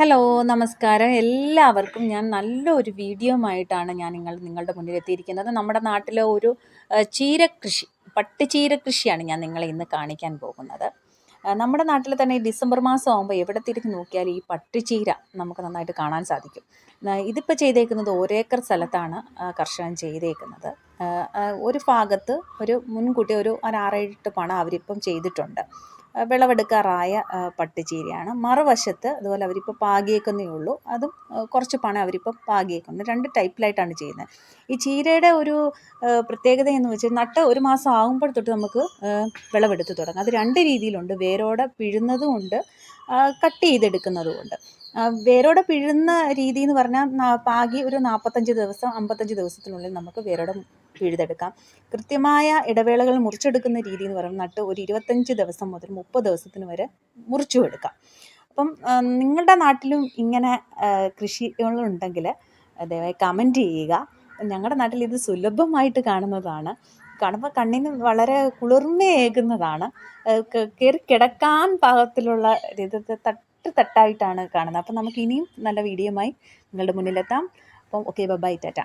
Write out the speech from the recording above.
Hello നമസ്കാരം. എല്ലാവർക്കും ഞാൻ നല്ലൊരു വീഡിയോ ആയിട്ടാണ് ഞാൻ നിങ്ങൾ നിങ്ങളുടെ മുന്നിൽ എത്തിയിരിക്കുന്നത് നമ്മുടെ നാട്ടിലെ ഒരു ചീരകൃഷി പട്ടുചീര കൃഷിയാണ് ഞാൻ നിങ്ങളെ ഇന്ന് കാണിക്കാൻ പോകുന്നത്. നമ്മുടെ നാട്ടിൽ തന്നെ ഡിസംബർ മാസം ആകുമ്പോൾ എവിടെ തിരിഞ്ഞ് നോക്കിയാൽ ഈ പട്ടുചീര നമുക്ക് നന്നായിട്ട് കാണാൻ സാധിക്കും. ഇതിപ്പോൾ ചെയ്തേക്കുന്നത് ഒരേക്കർ സ്ഥലത്താണ് കർഷകൻ ചെയ്തേക്കുന്നത്. ഒരു ഭാഗത്ത് ഒരു മുൻകൂട്ടി ഒരു ഒരു ആറേഴെട്ട് പണം അവരിപ്പം ചെയ്തിട്ടുണ്ട്. വിളവെടുക്കാറായ പട്ടുചീരയാണ്. മറുവശത്ത് അതുപോലെ അവരിപ്പോൾ പാകിയേക്കുന്നേ ഉള്ളൂ. അതും കുറച്ച് പണം അവരിപ്പോൾ പാകിയേക്കുന്നു രണ്ട് ടൈപ്പിലായിട്ടാണ് ചെയ്യുന്നത്. ഈ ചീരയുടെ ഒരു പ്രത്യേകത എന്ന് വെച്ചാൽ നട്ട് ഒരു മാസം ആകുമ്പോൾ തൊട്ട് നമുക്ക് വിളവെടുത്ത് തുടങ്ങാം. അത് രണ്ട് രീതിയിലുണ്ട്. വേരോടെ പിഴുന്നതും ഉണ്ട്. കട്ട് ചെയ്തെടുക്കുന്നതും ഉണ്ട്. വേരോടെ പിഴുന്ന രീതി എന്ന് പറഞ്ഞാൽ പാകി ഒരു നാൽപ്പത്തഞ്ച് ദിവസം അമ്പത്തഞ്ച് ദിവസത്തിനുള്ളിൽ നമുക്ക് വേരോടെ പിഴുതെടുക്കാം കൃത്യമായ ഇടവേളകൾ മുറിച്ചെടുക്കുന്ന രീതി എന്ന് പറയുന്നത് നട്ട് ഒരു ഇരുപത്തഞ്ച് ദിവസം മുതൽ മുപ്പത് ദിവസത്തിന് വരെ മുറിച്ചു എടുക്കാം അപ്പം നിങ്ങളുടെ നാട്ടിലും ഇങ്ങനെ കൃഷികളുണ്ടെങ്കിൽ ദയവായി കമന്റ് ചെയ്യുക. ഞങ്ങളുടെ നാട്ടിൽ ഇത് സുലഭമായിട്ട് കാണുന്നതാണ്. കാണുമ്പോൾ കണ്ണിന് വളരെ കുളിർമയേകുന്നതാണ്. കയറി കിടക്കാൻ പാകത്തിലുള്ള ഇത് തട്ട് തട്ടായിട്ടാണ് കാണുന്നത്. അപ്പം നമുക്ക് ഇനിയും നല്ല വീഡിയോയുമായി നിങ്ങളുടെ മുന്നിലെത്താം. അപ്പം ഓക്കെ ബൈ ടാറ്റ.